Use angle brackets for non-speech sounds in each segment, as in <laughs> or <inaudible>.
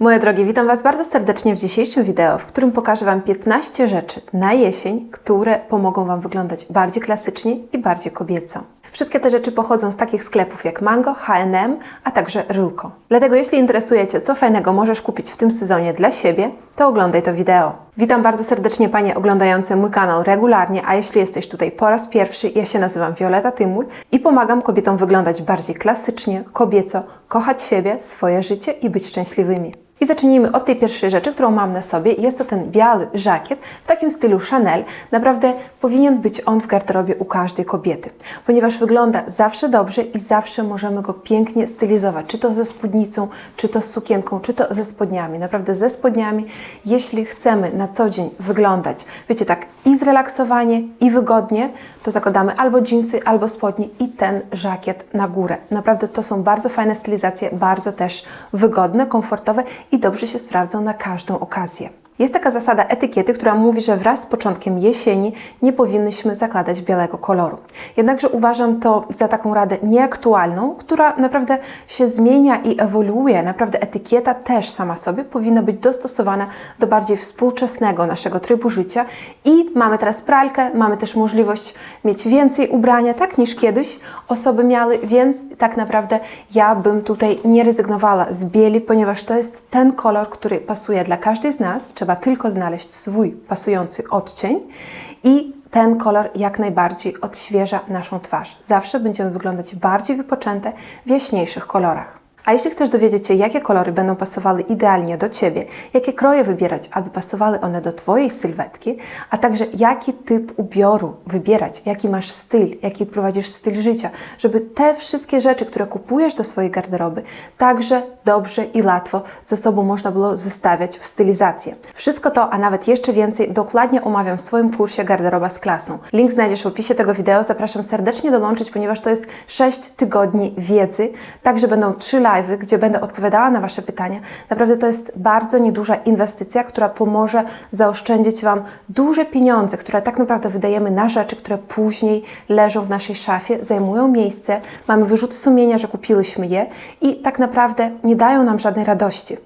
Moje drogie, witam Was bardzo serdecznie w dzisiejszym wideo, w którym pokażę Wam 15 rzeczy na jesień, które pomogą Wam wyglądać bardziej klasycznie i bardziej kobieco. Wszystkie te rzeczy pochodzą z takich sklepów jak Mango, H&M, a także Rylko. Dlatego jeśli interesuje Cię, co fajnego możesz kupić w tym sezonie dla siebie, to oglądaj to wideo. Witam bardzo serdecznie Panie oglądające mój kanał regularnie, a jeśli jesteś tutaj po raz pierwszy, ja się nazywam Violeta Tymul i pomagam kobietom wyglądać bardziej klasycznie, kobieco, kochać siebie, swoje życie i być szczęśliwymi. I zacznijmy od tej pierwszej rzeczy, którą mam na sobie. Jest to ten biały żakiet w takim stylu Chanel. Naprawdę powinien być on w garderobie u każdej kobiety, ponieważ wygląda zawsze dobrze i zawsze możemy go pięknie stylizować, czy to ze spódnicą, czy to z sukienką, czy to ze spodniami. Naprawdę ze spodniami, jeśli chcemy na co dzień wyglądać, wiecie, tak i zrelaksowanie, i wygodnie, to zakładamy albo dżinsy, albo spodnie i ten żakiet na górę. Naprawdę to są bardzo fajne stylizacje, bardzo też wygodne, komfortowe i dobrze się sprawdzą na każdą okazję. Jest taka zasada etykiety, która mówi, że wraz z początkiem jesieni nie powinnyśmy zakładać białego koloru. Jednakże uważam to za taką radę nieaktualną, która naprawdę się zmienia i ewoluuje. Naprawdę etykieta też sama sobie powinna być dostosowana do bardziej współczesnego naszego trybu życia i mamy teraz pralkę, mamy też możliwość mieć więcej ubrania, tak niż kiedyś osoby miały, więc tak naprawdę ja bym tutaj nie rezygnowała z bieli, ponieważ to jest ten kolor, który pasuje dla każdej z nas. Trzeba tylko znaleźć swój pasujący odcień i ten kolor jak najbardziej odświeża naszą twarz. Zawsze będziemy wyglądać bardziej wypoczęte w jaśniejszych kolorach. A jeśli chcesz dowiedzieć się, jakie kolory będą pasowały idealnie do Ciebie, jakie kroje wybierać, aby pasowały one do Twojej sylwetki, a także jaki typ ubioru wybierać, jaki masz styl, jaki prowadzisz styl życia, żeby te wszystkie rzeczy, które kupujesz do swojej garderoby, także dobrze i łatwo ze sobą można było zestawiać w stylizację. Wszystko to, a nawet jeszcze więcej, dokładnie omawiam w swoim kursie Garderoba z klasą. Link znajdziesz w opisie tego wideo. Zapraszam serdecznie dołączyć, ponieważ to jest 6 tygodni wiedzy, także będą 3 gdzie będę odpowiadała na Wasze pytania. Naprawdę to jest bardzo nieduża inwestycja, która pomoże zaoszczędzić Wam duże pieniądze, które tak naprawdę wydajemy na rzeczy, które później leżą w naszej szafie, zajmują miejsce, mamy wyrzuty sumienia, że kupiłyśmy je i tak naprawdę nie dają nam żadnej radości.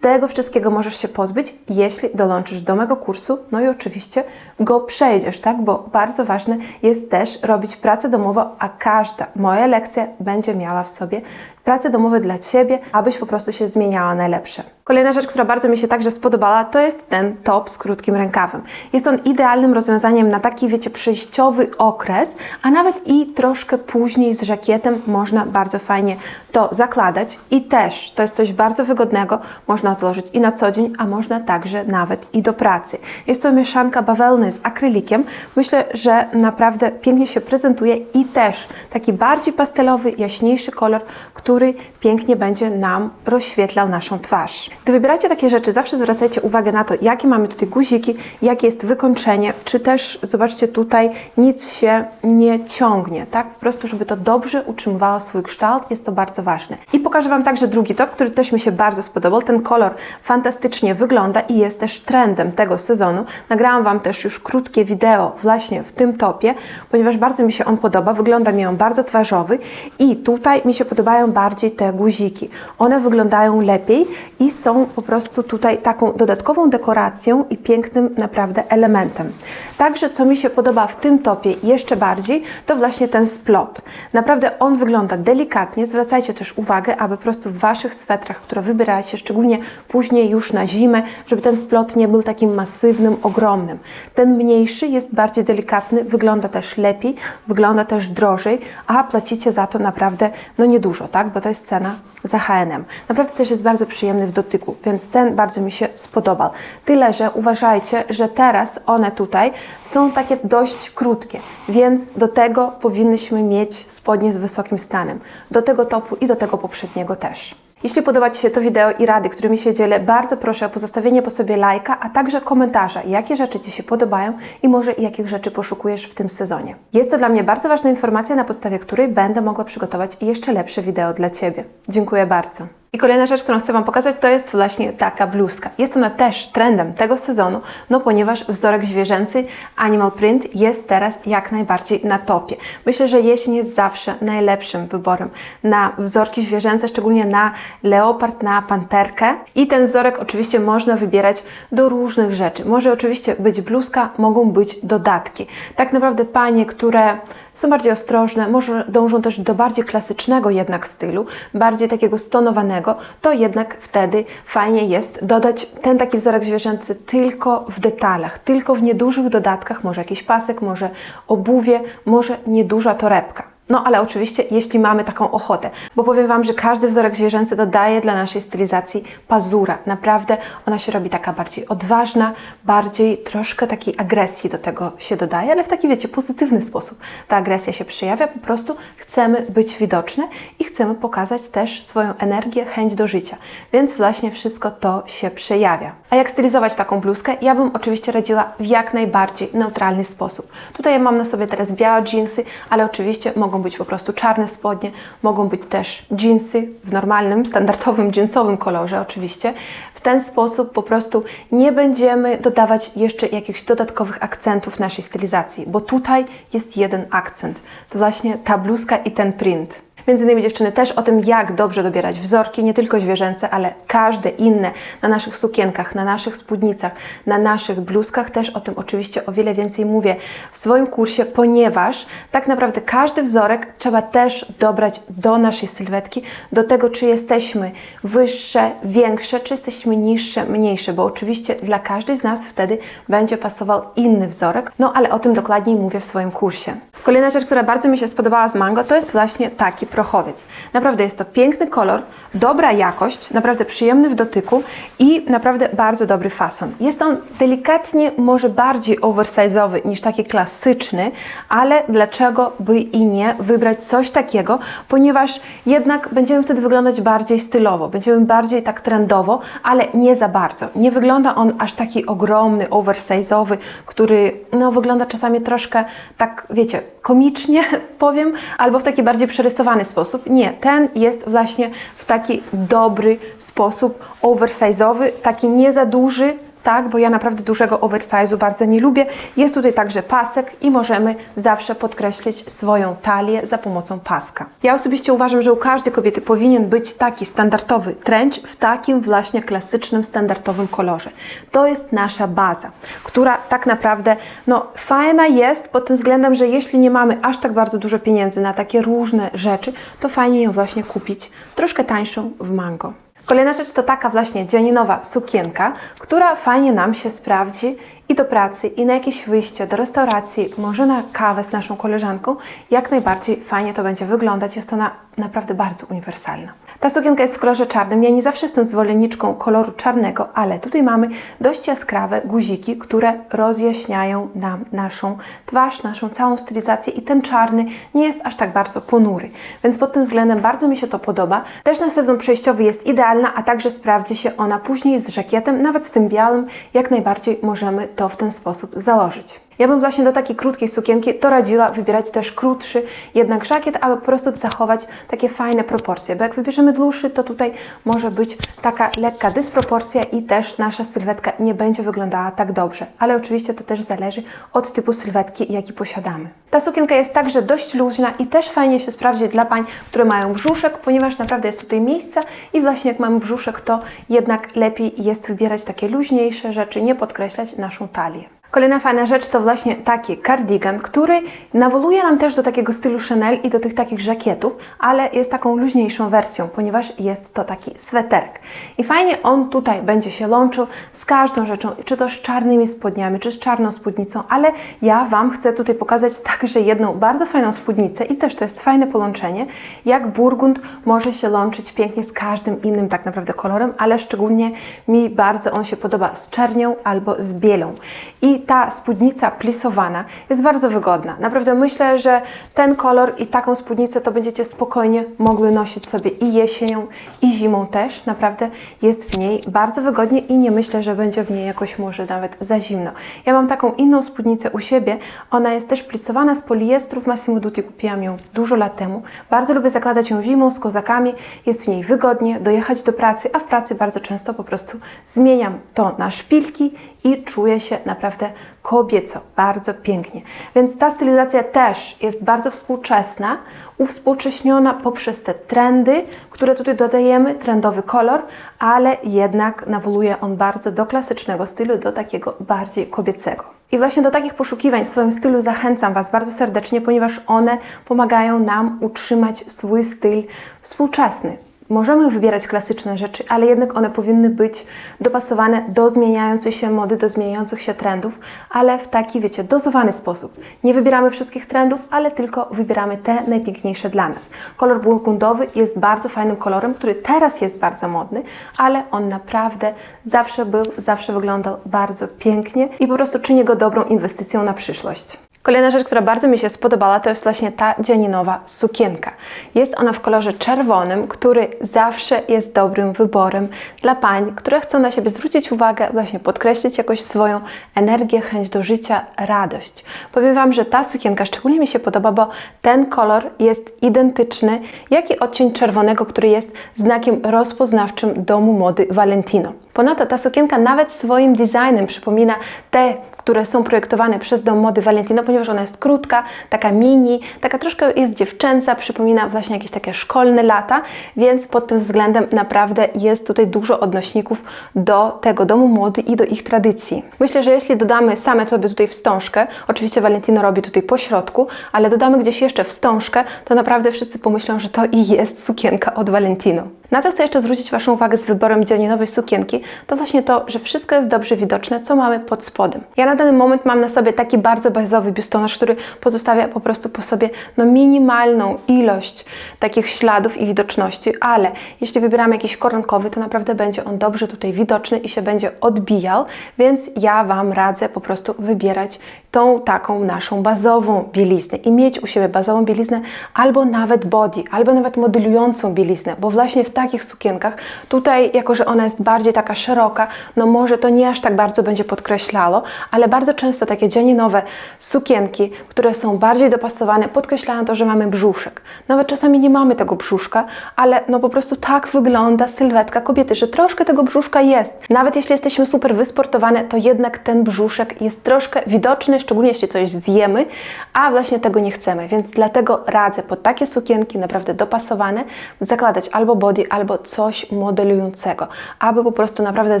Tego wszystkiego możesz się pozbyć, jeśli dołączysz do mego kursu, no i oczywiście go przejdziesz, tak? Bo bardzo ważne jest też robić pracę domową, a każda moja lekcja będzie miała w sobie pracę domową dla Ciebie, abyś po prostu się zmieniała na lepsze. Kolejna rzecz, która bardzo mi się także spodobała, to jest ten top z krótkim rękawem. Jest on idealnym rozwiązaniem na taki, wiecie, przejściowy okres, a nawet i troszkę później z żakietem można bardzo fajnie to zakładać i też to jest coś bardzo wygodnego, można złożyć i na co dzień, a można także nawet i do pracy. Jest to mieszanka bawełny z akrylikiem. Myślę, że naprawdę pięknie się prezentuje i też taki bardziej pastelowy, jaśniejszy kolor, który pięknie będzie nam rozświetlał naszą twarz. Gdy wybieracie takie rzeczy, zawsze zwracajcie uwagę na to, jakie mamy tutaj guziki, jakie jest wykończenie, czy też, zobaczcie tutaj, nic się nie ciągnie, tak? Po prostu, żeby to dobrze utrzymywało swój kształt, jest to bardzo ważne. I pokażę Wam także drugi top, który też mi się bardzo spodobał. Ten kolor fantastycznie wygląda i jest też trendem tego sezonu. Nagrałam Wam też już krótkie wideo właśnie w tym topie, ponieważ bardzo mi się on podoba, wygląda mi on bardzo twarzowy i tutaj mi się podobają bardziej te guziki. One wyglądają lepiej i są po prostu tutaj taką dodatkową dekoracją i pięknym naprawdę elementem. Także co mi się podoba w tym topie jeszcze bardziej, to właśnie ten splot. Naprawdę on wygląda delikatnie, zwracajcie też uwagę, aby po prostu w Waszych swetrach, które wybieracie, szczególnie później już na zimę, żeby ten splot nie był takim masywnym, ogromnym. Ten mniejszy jest bardziej delikatny, wygląda też lepiej, wygląda też drożej, a płacicie za to naprawdę no niedużo, tak? Bo to jest cena za H&M. Naprawdę też jest bardzo przyjemny w dotyku, więc ten bardzo mi się spodobał. Tyle, że uważajcie, że teraz one tutaj są takie dość krótkie, więc do tego powinnyśmy mieć spodnie z wysokim stanem. Do tego topu i do tego poprzedniego też. Jeśli podoba Ci się to wideo i rady, którymi się dzielę, bardzo proszę o pozostawienie po sobie lajka, a także komentarza, jakie rzeczy Ci się podobają i może jakich rzeczy poszukujesz w tym sezonie. Jest to dla mnie bardzo ważna informacja, na podstawie której będę mogła przygotować jeszcze lepsze wideo dla Ciebie. Dziękuję bardzo. I kolejna rzecz, którą chcę Wam pokazać, to jest właśnie taka bluzka. Jest ona też trendem tego sezonu, no ponieważ wzorek zwierzęcy Animal Print jest teraz jak najbardziej na topie. Myślę, że jesień jest zawsze najlepszym wyborem na wzorki zwierzęce, szczególnie na leopard, na panterkę. I ten wzorek oczywiście można wybierać do różnych rzeczy. Może oczywiście być bluzka, mogą być dodatki. Tak naprawdę panie, które są bardziej ostrożne, może dążą też do bardziej klasycznego jednak stylu, bardziej takiego stonowanego, to jednak wtedy fajnie jest dodać ten taki wzorek zwierzęcy tylko w detalach, tylko w niedużych dodatkach, może jakiś pasek, może obuwie, może nieduża torebka. No ale oczywiście, jeśli mamy taką ochotę, bo powiem Wam, że każdy wzorek zwierzęcy dodaje dla naszej stylizacji pazura. Naprawdę ona się robi taka bardziej odważna, bardziej troszkę takiej agresji do tego się dodaje, ale w taki, wiecie, pozytywny sposób. Ta agresja się przejawia, po prostu chcemy być widoczne i chcemy pokazać też swoją energię, chęć do życia. Więc właśnie wszystko to się przejawia. A jak stylizować taką bluzkę? Ja bym oczywiście radziła w jak najbardziej neutralny sposób. Tutaj mam na sobie teraz białe jeansy, ale oczywiście mogą być po prostu czarne spodnie, mogą być też jeansy w normalnym, standardowym jeansowym kolorze oczywiście. W ten sposób po prostu nie będziemy dodawać jeszcze jakichś dodatkowych akcentów naszej stylizacji, bo tutaj jest jeden akcent. To właśnie ta bluzka i ten print. Między innymi dziewczyny też o tym, jak dobrze dobierać wzorki, nie tylko zwierzęce, ale każde inne na naszych sukienkach, na naszych spódnicach, na naszych bluzkach. Też o tym oczywiście o wiele więcej mówię w swoim kursie, ponieważ tak naprawdę każdy wzorek trzeba też dobrać do naszej sylwetki, do tego, czy jesteśmy wyższe, większe, czy jesteśmy niższe, mniejsze, bo oczywiście dla każdej z nas wtedy będzie pasował inny wzorek. No ale o tym dokładniej mówię w swoim kursie. Kolejna rzecz, która bardzo mi się spodobała z Mango, to jest właśnie taki prochowiec. Naprawdę jest to piękny kolor, dobra jakość, naprawdę przyjemny w dotyku i naprawdę bardzo dobry fason. Jest on delikatnie może bardziej oversize'owy niż taki klasyczny, ale dlaczego by i nie wybrać coś takiego, ponieważ jednak będziemy wtedy wyglądać bardziej stylowo, będziemy bardziej tak trendowo, ale nie za bardzo. Nie wygląda on aż taki ogromny, oversize'owy, który no, wygląda czasami troszkę tak, wiecie, komicznie <laughs> powiem, albo w taki bardziej przerysowany sposób. Nie, ten jest właśnie w taki dobry sposób, oversize'owy, taki nie za duży, tak, bo ja naprawdę dużego oversize'u bardzo nie lubię. Jest tutaj także pasek i możemy zawsze podkreślić swoją talię za pomocą paska. Ja osobiście uważam, że u każdej kobiety powinien być taki standardowy trench w takim właśnie klasycznym, standardowym kolorze. To jest nasza baza, która tak naprawdę no, fajna jest pod tym względem, że jeśli nie mamy aż tak bardzo dużo pieniędzy na takie różne rzeczy, to fajnie ją właśnie kupić troszkę tańszą w mango. Kolejna rzecz to taka właśnie dzianinowa sukienka, która fajnie nam się sprawdzi i do pracy, i na jakieś wyjście do restauracji, może na kawę z naszą koleżanką. Jak najbardziej fajnie to będzie wyglądać. Jest ona naprawdę bardzo uniwersalna. Ta sukienka jest w kolorze czarnym. Ja nie zawsze jestem zwolenniczką koloru czarnego, ale tutaj mamy dość jaskrawe guziki, które rozjaśniają nam naszą twarz, naszą całą stylizację i ten czarny nie jest aż tak bardzo ponury. Więc pod tym względem bardzo mi się to podoba. Też na sezon przejściowy jest idealna, a także sprawdzi się ona później z żakietem, nawet z tym białym, jak najbardziej możemy to w ten sposób założyć. Ja bym właśnie do takiej krótkiej sukienki to radziła wybierać też krótszy jednak żakiet, aby po prostu zachować takie fajne proporcje, bo jak wybierzemy dłuższy, to tutaj może być taka lekka dysproporcja i też nasza sylwetka nie będzie wyglądała tak dobrze, ale oczywiście to też zależy od typu sylwetki, jaki posiadamy. Ta sukienka jest także dość luźna i też fajnie się sprawdzi dla pań, które mają brzuszek, ponieważ naprawdę jest tutaj miejsce i właśnie jak mamy brzuszek, to jednak lepiej jest wybierać takie luźniejsze rzeczy, nie podkreślać naszą talię. Kolejna fajna rzecz to właśnie taki cardigan, który nawołuje nam też do takiego stylu Chanel i do tych takich żakietów, ale jest taką luźniejszą wersją, ponieważ jest to taki sweterek. I fajnie on tutaj będzie się łączył z każdą rzeczą, czy to z czarnymi spodniami, czy z czarną spódnicą, ale ja Wam chcę tutaj pokazać także jedną bardzo fajną spódnicę i też to jest fajne połączenie, jak burgund może się łączyć pięknie z każdym innym tak naprawdę kolorem, ale szczególnie mi bardzo on się podoba z czernią albo z bielą. I ta spódnica plisowana jest bardzo wygodna. Naprawdę myślę, że ten kolor i taką spódnicę to będziecie spokojnie mogły nosić sobie i jesienią, i zimą też. Naprawdę jest w niej bardzo wygodnie i nie myślę, że będzie w niej jakoś może nawet za zimno. Ja mam taką inną spódnicę u siebie. Ona jest też plisowana z poliestru w Massimo Dutti. Kupiłam ją dużo lat temu. Bardzo lubię zakładać ją zimą z kozakami. Jest w niej wygodnie, dojechać do pracy, a w pracy bardzo często po prostu zmieniam to na szpilki i czuję się naprawdę kobieco, bardzo pięknie. Więc ta stylizacja też jest bardzo współczesna, uwspółcześniona poprzez te trendy, które tutaj dodajemy, trendowy kolor, ale jednak nawoluje on bardzo do klasycznego stylu, do takiego bardziej kobiecego. I właśnie do takich poszukiwań w swoim stylu zachęcam Was bardzo serdecznie, ponieważ one pomagają nam utrzymać swój styl współczesny. Możemy wybierać klasyczne rzeczy, ale jednak one powinny być dopasowane do zmieniającej się mody, do zmieniających się trendów, ale w taki, wiecie, dozowany sposób. Nie wybieramy wszystkich trendów, ale tylko wybieramy te najpiękniejsze dla nas. Kolor burgundowy jest bardzo fajnym kolorem, który teraz jest bardzo modny, ale on naprawdę zawsze był, zawsze wyglądał bardzo pięknie i po prostu czyni go dobrą inwestycją na przyszłość. Kolejna rzecz, która bardzo mi się spodobała, to jest właśnie ta dzianinowa sukienka. Jest ona w kolorze czerwonym, który zawsze jest dobrym wyborem dla pań, które chcą na siebie zwrócić uwagę, właśnie podkreślić jakoś swoją energię, chęć do życia, radość. Powiem Wam, że ta sukienka szczególnie mi się podoba, bo ten kolor jest identyczny, jak i odcień czerwonego, który jest znakiem rozpoznawczym domu mody Valentino. Ponadto ta sukienka nawet swoim designem przypomina te które są projektowane przez dom mody Valentino, ponieważ ona jest krótka, taka mini, taka troszkę jest dziewczęca, przypomina właśnie jakieś takie szkolne lata, więc pod tym względem naprawdę jest tutaj dużo odnośników do tego domu mody i do ich tradycji. Myślę, że jeśli dodamy same sobie tutaj wstążkę, oczywiście Valentino robi tutaj po środku, ale dodamy gdzieś jeszcze wstążkę, to naprawdę wszyscy pomyślą, że to i jest sukienka od Valentino. Na co chcę jeszcze zwrócić Waszą uwagę z wyborem dzianinowej sukienki, to właśnie to, że wszystko jest dobrze widoczne, co mamy pod spodem. Ja na dany moment mam na sobie taki bardzo bazowy biustonosz, który pozostawia po prostu po sobie no, minimalną ilość takich śladów i widoczności, ale jeśli wybieramy jakiś koronkowy, to naprawdę będzie on dobrze tutaj widoczny i się będzie odbijał, więc ja Wam radzę po prostu wybierać tą taką naszą bazową bieliznę i mieć u siebie bazową bieliznę albo nawet body, albo nawet modelującą bieliznę, bo właśnie w takich sukienkach tutaj, jako że ona jest bardziej taka szeroka, no może to nie aż tak bardzo będzie podkreślało, ale bardzo często takie dzianinowe sukienki, które są bardziej dopasowane, podkreślają to, że mamy brzuszek. Nawet czasami nie mamy tego brzuszka, ale no po prostu tak wygląda sylwetka kobiety, że troszkę tego brzuszka jest. Nawet jeśli jesteśmy super wysportowane, to jednak ten brzuszek jest troszkę widoczny, szczególnie jeśli coś zjemy, a właśnie tego nie chcemy, więc dlatego radzę pod takie sukienki naprawdę dopasowane zakładać albo body, albo coś modelującego, aby po prostu naprawdę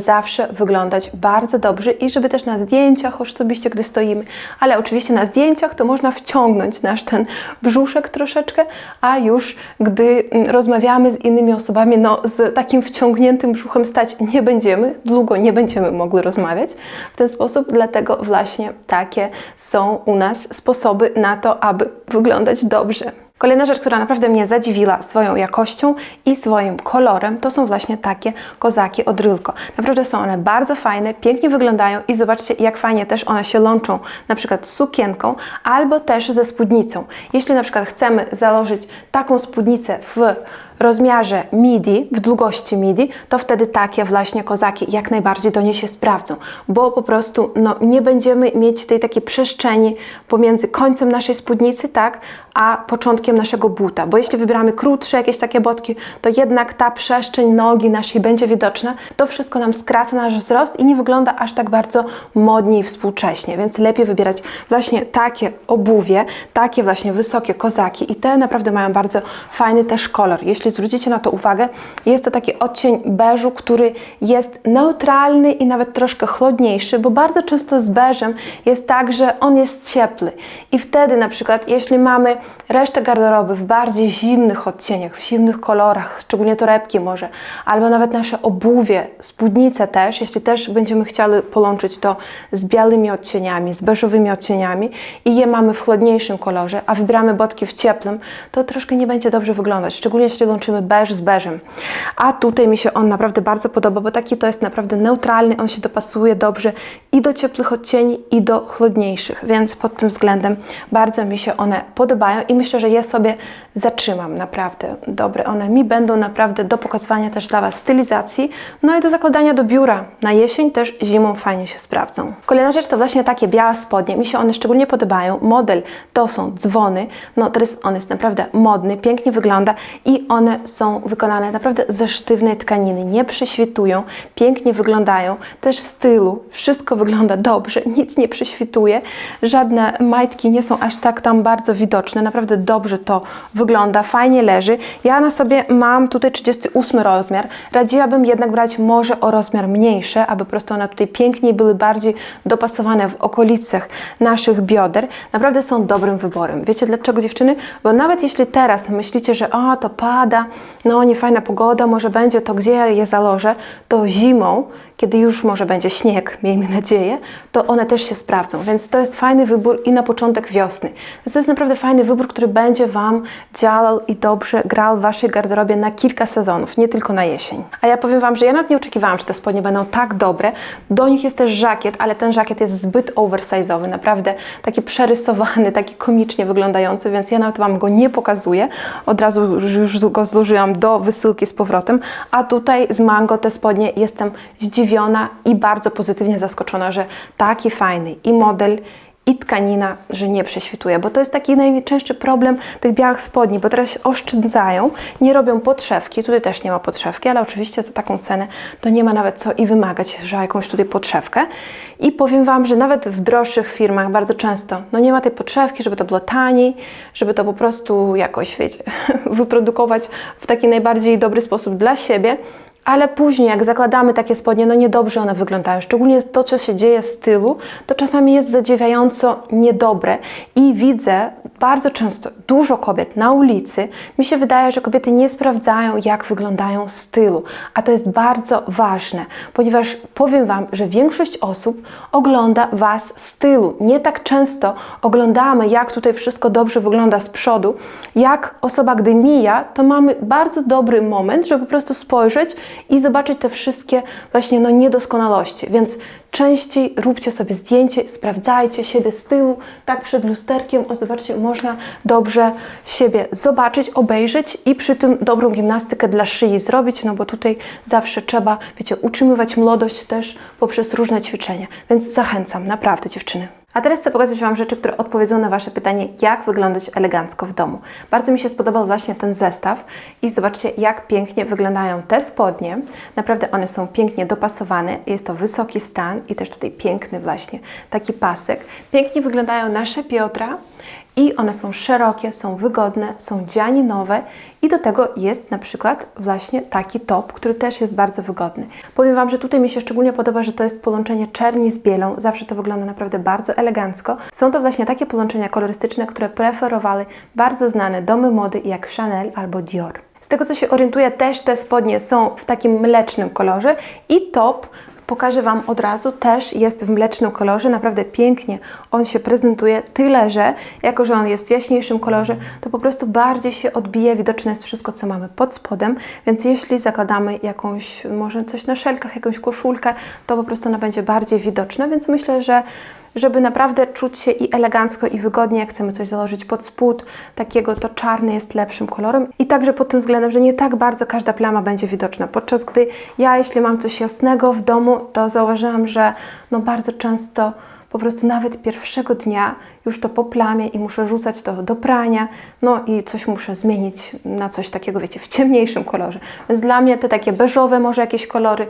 zawsze wyglądać bardzo dobrze i żeby też na zdjęciach osobiście, gdy stoimy, ale oczywiście na zdjęciach to można wciągnąć nasz ten brzuszek troszeczkę, a już gdy mm, rozmawiamy z innymi osobami, no z takim wciągniętym brzuchem stać nie będziemy, długo nie będziemy mogli rozmawiać w ten sposób, dlatego właśnie takie są u nas sposoby na to, aby wyglądać dobrze. Kolejna rzecz, która naprawdę mnie zadziwiła swoją jakością i swoim kolorem, to są właśnie takie kozaki od Rylko. Naprawdę są one bardzo fajne, pięknie wyglądają i zobaczcie, jak fajnie też one się łączą na przykład z sukienką albo też ze spódnicą. Jeśli na przykład chcemy założyć taką spódnicę w rozmiarze midi, w długości midi, to wtedy takie właśnie kozaki jak najbardziej do niej się sprawdzą, bo po prostu no, nie będziemy mieć tej takiej przestrzeni pomiędzy końcem naszej spódnicy, tak, a początkiem naszego buta, bo jeśli wybieramy krótsze jakieś takie botki, to jednak ta przestrzeń nogi naszej będzie widoczna, to wszystko nam skraca nasz wzrost i nie wygląda aż tak bardzo modnie i współcześnie, więc lepiej wybierać właśnie takie obuwie, takie właśnie wysokie kozaki i te naprawdę mają bardzo fajny też kolor. Jeśli zwrócicie na to uwagę, jest to taki odcień beżu, który jest neutralny i nawet troszkę chłodniejszy, bo bardzo często z beżem jest tak, że on jest ciepły. I wtedy na przykład jeśli mamy resztę garderoby w bardziej zimnych odcieniach, w zimnych kolorach, szczególnie torebki może, albo nawet nasze obuwie, spódnice też, jeśli też będziemy chcieli połączyć to z białymi odcieniami, z beżowymi odcieniami i je mamy w chłodniejszym kolorze, a wybieramy botki w ciepłym, to troszkę nie będzie dobrze wyglądać, szczególnie jeśli łączymy beż z beżem. A tutaj mi się on naprawdę bardzo podoba, bo taki to jest naprawdę neutralny, on się dopasuje dobrze i do ciepłych odcieni, i do chłodniejszych, więc pod tym względem bardzo mi się one podobają i myślę, że je sobie zatrzymam naprawdę dobre. One mi będą naprawdę do pokazywania też dla Was stylizacji, no i do zakładania do biura. Na jesień też zimą fajnie się sprawdzą. Kolejna rzecz to właśnie takie białe spodnie. Mi się one szczególnie podobają. Model to są dzwony. No teraz on jest naprawdę modny, pięknie wygląda i one są wykonane naprawdę ze sztywnej tkaniny. Nie prześwitują, pięknie wyglądają. Też stylu, wszystko wygląda dobrze, <laughs> nic nie prześwituje. Żadne majtki nie są aż tak tam bardzo widoczne. Naprawdę dobrze to wygląda, fajnie leży. Ja na sobie mam tutaj 38 rozmiar. Radziłabym jednak brać może o rozmiar mniejszy, aby po prostu one tutaj piękniej były bardziej dopasowane w okolicach naszych bioder. Naprawdę są dobrym wyborem. Wiecie dlaczego dziewczyny? Bo nawet jeśli teraz myślicie, że o to pada, no nie fajna pogoda, może będzie to gdzie ja je założę, to zimą kiedy już może będzie śnieg, miejmy nadzieję, to one też się sprawdzą. Więc to jest fajny wybór i na początek wiosny. Więc to jest naprawdę fajny wybór, który będzie Wam działał i dobrze grał w Waszej garderobie na kilka sezonów, nie tylko na jesień. A ja powiem Wam, że ja nawet nie oczekiwałam, że te spodnie będą tak dobre. Do nich jest też żakiet, ale ten żakiet jest zbyt oversize'owy, naprawdę taki przerysowany, taki komicznie wyglądający, więc ja nawet Wam go nie pokazuję. Od razu już go złożyłam do wysyłki z powrotem. A tutaj z Mango te spodnie jestem zdziwiona i bardzo pozytywnie zaskoczona, że taki fajny i model, i tkanina, że nie prześwituje, bo to jest taki najczęstszy problem tych białych spodni, bo teraz oszczędzają, nie robią podszewki, tutaj też nie ma podszewki, ale oczywiście za taką cenę to nie ma nawet co i wymagać, że jakąś tutaj podszewkę. I powiem Wam, że nawet w droższych firmach bardzo często no nie ma tej podszewki, żeby to było taniej, żeby to po prostu jakoś, wiecie, <laughs> wyprodukować w taki najbardziej dobry sposób dla siebie, ale później, jak zakładamy takie spodnie, no niedobrze one wyglądają. Szczególnie to, co się dzieje z tyłu, to czasami jest zadziwiająco niedobre. I widzę bardzo często dużo kobiet na ulicy. Mi się wydaje, że kobiety nie sprawdzają, jak wyglądają z tyłu. A to jest bardzo ważne, ponieważ powiem Wam, że większość osób ogląda Was z tyłu. Nie tak często oglądamy, jak tutaj wszystko dobrze wygląda z przodu. Jak osoba, gdy mija, to mamy bardzo dobry moment, żeby po prostu spojrzeć i zobaczyć te wszystkie właśnie no, niedoskonałości. Więc częściej róbcie sobie zdjęcie, sprawdzajcie siebie z tyłu, tak przed lusterkiem, o zobaczcie, można dobrze siebie zobaczyć, obejrzeć i przy tym dobrą gimnastykę dla szyi zrobić, no bo tutaj zawsze trzeba, wiecie, utrzymywać młodość też poprzez różne ćwiczenia. Więc zachęcam, naprawdę dziewczyny. A teraz chcę pokazać Wam rzeczy, które odpowiedzą na Wasze pytanie, jak wyglądać elegancko w domu. Bardzo mi się spodobał właśnie ten zestaw i zobaczcie, jak pięknie wyglądają te spodnie. Naprawdę one są pięknie dopasowane. Jest to wysoki stan i też tutaj piękny właśnie taki pasek. Pięknie wyglądają nasze biodra i one są szerokie, są wygodne, są dzianinowe i do tego jest na przykład właśnie taki top, który też jest bardzo wygodny. Powiem Wam, że tutaj mi się szczególnie podoba, że to jest połączenie czerni z bielą. Zawsze to wygląda naprawdę bardzo elegancko. Są to właśnie takie połączenia kolorystyczne, które preferowały bardzo znane domy mody jak Chanel albo Dior. Z tego co się orientuję, też te spodnie są w takim mlecznym kolorze i top pokażę Wam od razu, też jest w mlecznym kolorze, naprawdę pięknie on się prezentuje, tyle że jako, że on jest w jaśniejszym kolorze, to po prostu bardziej się odbije, widoczne jest wszystko, co mamy pod spodem, więc jeśli zakładamy jakąś, może coś na szelkach, jakąś koszulkę, to po prostu ona będzie bardziej widoczna, więc myślę, że żeby naprawdę czuć się i elegancko, i wygodnie, jak chcemy coś założyć pod spód, takiego to czarny jest lepszym kolorem. I także pod tym względem, że nie tak bardzo każda plama będzie widoczna. Podczas gdy ja, jeśli mam coś jasnego w domu, to zauważyłam, że no bardzo często po prostu nawet pierwszego dnia już to poplamie i muszę rzucać to do prania, no i coś muszę zmienić na coś takiego, wiecie, w ciemniejszym kolorze. Więc dla mnie te takie beżowe może jakieś kolory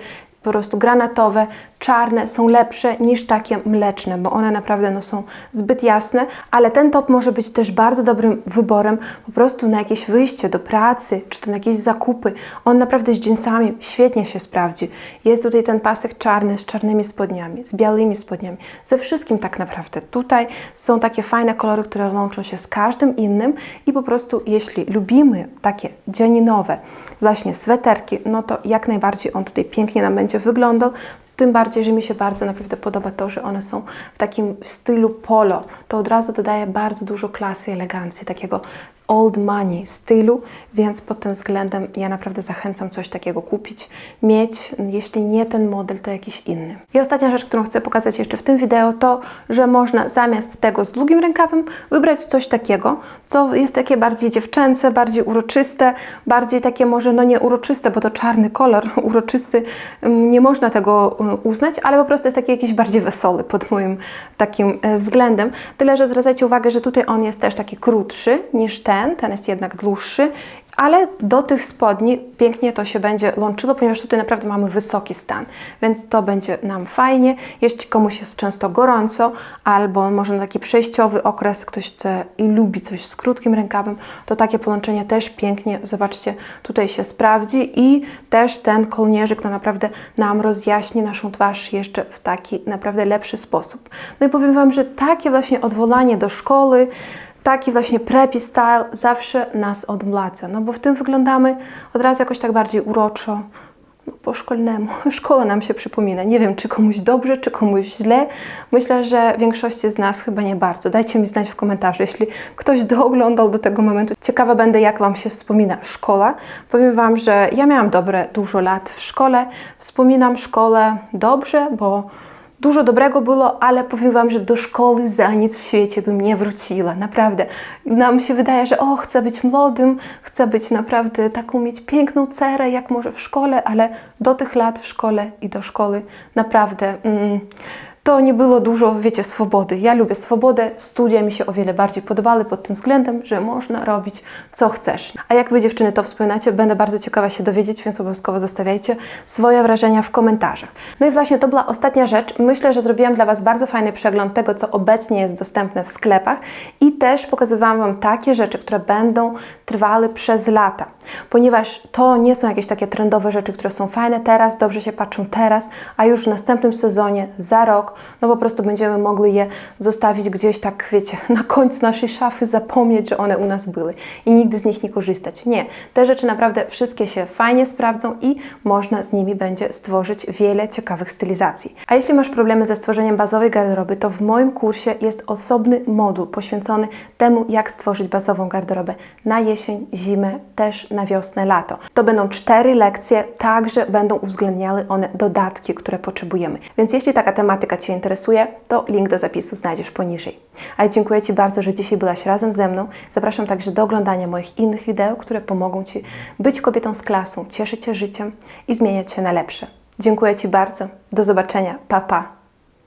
po prostu granatowe, czarne są lepsze niż takie mleczne, bo one naprawdę no, są zbyt jasne, ale ten top może być też bardzo dobrym wyborem po prostu na jakieś wyjście do pracy, czy to na jakieś zakupy. On naprawdę z jeansami świetnie się sprawdzi. Jest tutaj ten pasek czarny z czarnymi spodniami, z białymi spodniami, ze wszystkim tak naprawdę. Tutaj są takie fajne kolory, które łączą się z każdym innym i po prostu jeśli lubimy takie dzianinowe właśnie sweterki, no to jak najbardziej on tutaj pięknie nam będzie wyglądał. Tym bardziej, że mi się bardzo naprawdę podoba to, że one są w takim stylu polo. To od razu dodaje bardzo dużo klasy, elegancji, takiego old money stylu, więc pod tym względem ja naprawdę zachęcam coś takiego kupić, mieć, jeśli nie ten model, to jakiś inny. I ostatnia rzecz, którą chcę pokazać jeszcze w tym wideo, to, że można zamiast tego z długim rękawem wybrać coś takiego, co jest takie bardziej dziewczęce, bardziej uroczyste, bardziej takie może, no nie uroczyste, bo to czarny kolor, <laughs> uroczysty, ym, nie można tego y, uznać, ale po prostu jest taki jakiś bardziej wesoły pod moim takim e, względem. Tyle, że zwracajcie uwagę, że tutaj on jest też taki krótszy niż ten, ten jest jednak dłuższy, ale do tych spodni pięknie to się będzie łączyło, ponieważ tutaj naprawdę mamy wysoki stan, więc to będzie nam fajnie. Jeśli komuś jest często gorąco, albo może na taki przejściowy okres ktoś chce i lubi coś z krótkim rękawem, to takie połączenie też pięknie, zobaczcie, tutaj się sprawdzi i też ten kołnierzyk no naprawdę nam rozjaśni naszą twarz jeszcze w taki naprawdę lepszy sposób. No i powiem Wam, że takie właśnie odwołanie do szkoły, taki właśnie preppy style zawsze nas odmladza, no bo w tym wyglądamy od razu jakoś tak bardziej uroczo, no, po szkolnemu. <laughs> Szkoła nam się przypomina. Nie wiem, czy komuś dobrze, czy komuś źle. Myślę, że większości z nas chyba nie bardzo. Dajcie mi znać w komentarzu, jeśli ktoś dooglądał do tego momentu. Ciekawa będę, jak Wam się wspomina szkoła. Powiem Wam, że ja miałam dobre dużo lat w szkole. Wspominam szkołę dobrze, bo Dużo dobrego było, ale powiem Wam, że do szkoły za nic w świecie bym nie wróciła. Naprawdę. Nam się wydaje, że o, chcę być młodym, chcę być naprawdę taką mieć piękną cerę, jak może w szkole, ale do tych lat w szkole i do szkoły naprawdę. Mm, to nie było dużo, wiecie, swobody. Ja lubię swobodę, studia mi się o wiele bardziej podobały pod tym względem, że można robić co chcesz. A jak Wy dziewczyny to wspominacie, będę bardzo ciekawa się dowiedzieć, więc obowiązkowo zostawiajcie swoje wrażenia w komentarzach. No i właśnie to była ostatnia rzecz. Myślę, że zrobiłam dla Was bardzo fajny przegląd tego, co obecnie jest dostępne w sklepach i też pokazywałam Wam takie rzeczy, które będą trwały przez lata, ponieważ to nie są jakieś takie trendowe rzeczy, które są fajne teraz, dobrze się patrzą teraz, a już w następnym sezonie, za rok, no po prostu będziemy mogli je zostawić gdzieś tak, wiecie, <laughs> na końcu naszej szafy, zapomnieć, że one u nas były i nigdy z nich nie korzystać. Nie, te rzeczy naprawdę wszystkie się fajnie sprawdzą i można z nimi będzie stworzyć wiele ciekawych stylizacji. A jeśli masz problemy ze stworzeniem bazowej garderoby, to w moim kursie jest osobny moduł poświęcony temu, jak stworzyć bazową garderobę na jesień, zimę, też na wiosnę, lato. To będą cztery lekcje, także będą uwzględniały one dodatki, które potrzebujemy. Więc jeśli taka tematyka Cię interesuje, to link do zapisu znajdziesz poniżej. A ja dziękuję Ci bardzo, że dzisiaj byłaś razem ze mną. Zapraszam także do oglądania moich innych wideo, które pomogą Ci być kobietą z klasą, cieszyć się życiem i zmieniać się na lepsze. Dziękuję Ci bardzo. Do zobaczenia. Pa, pa.